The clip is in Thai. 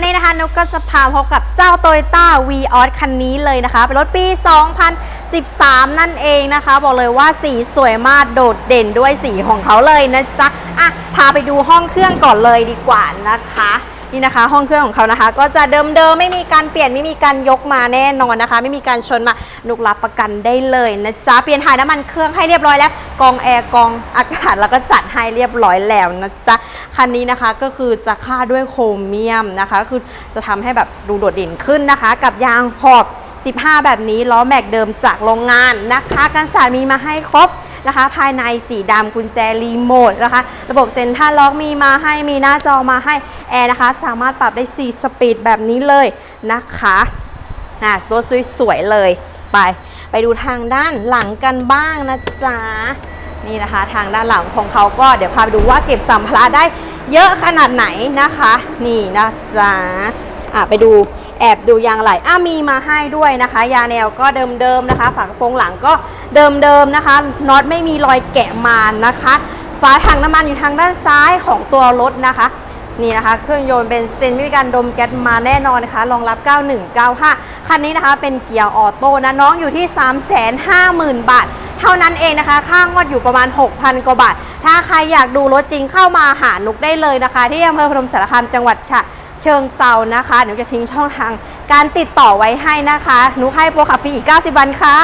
วันนี้นะคะนุกก็จะพาพบกับเจ้า Toyota v ีออคันนี้เลยนะคะ เป็นรถปี 2013 นั่นเองนะคะ บอกเลยว่าสีสวยมากโดดเด่นด้วยสีของเขาเลยนะจ๊ะ อะ พาไปดูห้องเครื่องก่อนเลยดีกว่านะคะ นี่นะคะ ห้องเครื่องของเขานะคะ ก็จะเดิมๆไม่มีการเปลี่ยนไม่มีการยกมาแน่นอนนะคะ ไม่มีการชนมานุกรับประกันได้เลยนะจ๊ะเปลี่ยนถ่ายน้ำมันเครื่องให้เรียบร้อยแล้วกองแอร์กองอากาศแล้วก็จัดให้เรียบร้อยแล้วนะจ๊ะคันนี้นะคะก็คือจะค่าด้วยโครเมียมนะคะ คือจะทำให้แบบดูโดดเด่นขึ้นนะคะ กับยางขอบ 15 แบบนี้ล้อแม็กเดิมจากโรงงานนะคะกันสาดมีมาให้ครบ นะคะ ภายในสีดำกุญแจรีโมทนะคะ ระบบเซ็นทรัลล็อกมีมาให้มีหน้าจอมาให้แอร์นะคะ สามารถปรับได้ 4 สปีดแบบนี้เลยนะคะอะรถสวยๆเลยไป ไปดูทางด้านหลังกันบ้างนะจ๊ะนี่นะคะทางด้านหลังของเขาก็เดี๋ยวพาไปดูว่าเก็บสัมภาระได้เยอะขนาดไหนนะคะ นี่นะจ๊ะอะไปดู แอบดูยางไหลอะมีมาให้ด้วยนะคะ ยาแนวก็เดิมๆนะคะ ฝากระโปรงหลังก็เดิมๆนะคะน็อตไม่มีรอยแกะมานนะคะฝาถังน้ำมันอยู่ทางด้านซ้ายของตัวรถนะคะนี่นะคะ เครื่องยนต์เป็นเซนไม่มีการดมแก๊สมาแน่นอนนะคะรองรับ 9195 คันนี้นะคะเป็นเกียร์ออโต้นะน้องอยู่ที่ 350,000 บาท เท่านั้นเองนะคะ ค่างวดอยู่ประมาณ 6,000 กว่าบาท ถ้าใครอยากดูรถจริงเข้ามาหานุกได้เลยนะคะ ที่อำเภอพนมสารคามจังหวัดฉะเเชิงเซานะคะเดี๋ยวจะทิ้งช่องทางการติดต่อไว้ให้นะคะหนูให้โปรขับฟรีอีก 90 วันค่ะ